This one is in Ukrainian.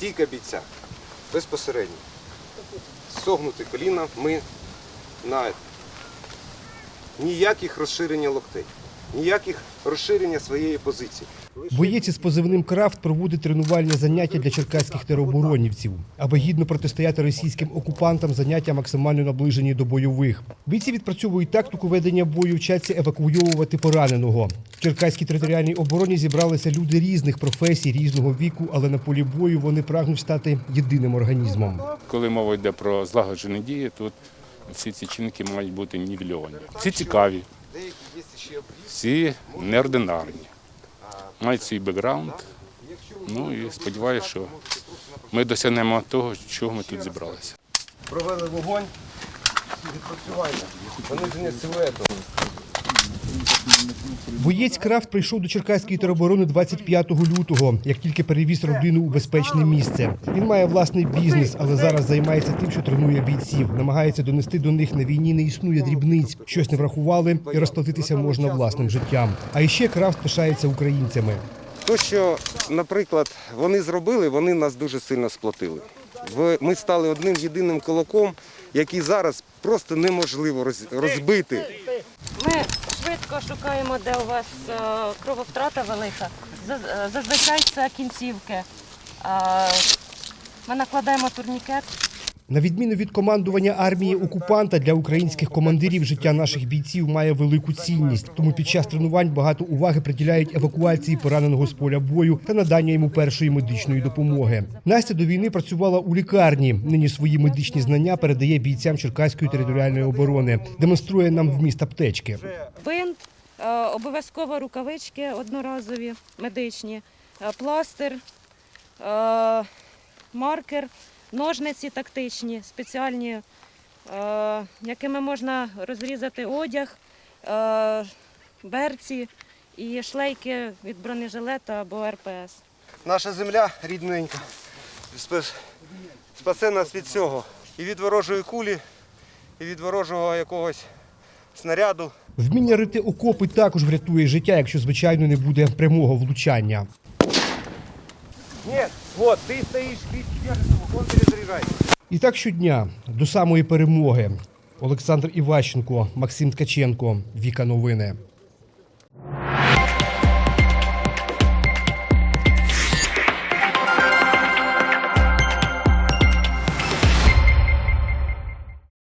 Техніка бійця безпосередньо. Согнути коліна ми на ніяких розширення локтей, ніяких розширення своєї позиції. Боєць із позивним Крафт проводить тренувальні заняття для черкаських тероборонівців, аби гідно протистояти російським окупантам. Заняття максимально наближені до бойових. Бійці відпрацьовують тактику ведення бою, вчаться евакуйовувати пораненого. В черкаській територіальній обороні зібралися люди різних професій, різного віку, але на полі бою вони прагнуть стати єдиним організмом. Коли мова йде про злагоджені дії, тут всі ці чинники мають бути нівельовані. Всі цікаві, Всі неординарні, мають свій бекграунд. Ну і сподіваюся, що ми досягнемо того, чого ми тут зібралися. Провели вогонь, відпрацювання, вони пониження силуету. Боєць Крафт прийшов до Черкаської тероборони 25 лютого, як тільки перевіз родину у безпечне місце. Він має власний бізнес, але зараз займається тим, що тренує бійців. Намагається донести до них на війні не існує дрібниць. Щось не врахували, і розплатитися можна власним життям. А іще Крафт пишається українцями. То, що, наприклад, вони зробили, вони нас дуже сильно сплотили. В- Ми стали одним єдиним кулаком, який зараз просто неможливо розбити. Ми швидко шукаємо, де у вас е, крововтрата велика. Е, Зазвичай це кінцівки. Ми накладаємо турнікет. На відміну від командування армії окупанта для українських командирів життя наших бійців має велику цінність. Тому під час тренувань багато уваги приділяють евакуації пораненого з поля бою та надання йому першої медичної допомоги. Настя до війни працювала у лікарні. Нині свої медичні знання передає бійцям Черкаської територіальної оборони. Демонструє нам вміст аптечки. Бинт, е, обов'язково рукавички одноразові, медичні, е, пластир, е, маркер, ножниці тактичні, спеціальні, якими можна розрізати одяг, берці і шлейки від бронежилета або РПС. Наша земля рідненька. спас- Спасе нас від цього. І від ворожої кулі, і від ворожого якогось снаряду. Вміння рити окопи також врятує життя, якщо звичайно не буде прямого влучання. Ні, от, ти стоїш, від держиш, вон перезаряджай. І так щодня до самої перемоги. Олександр Іващенко, Максим Ткаченко, Віка Новини.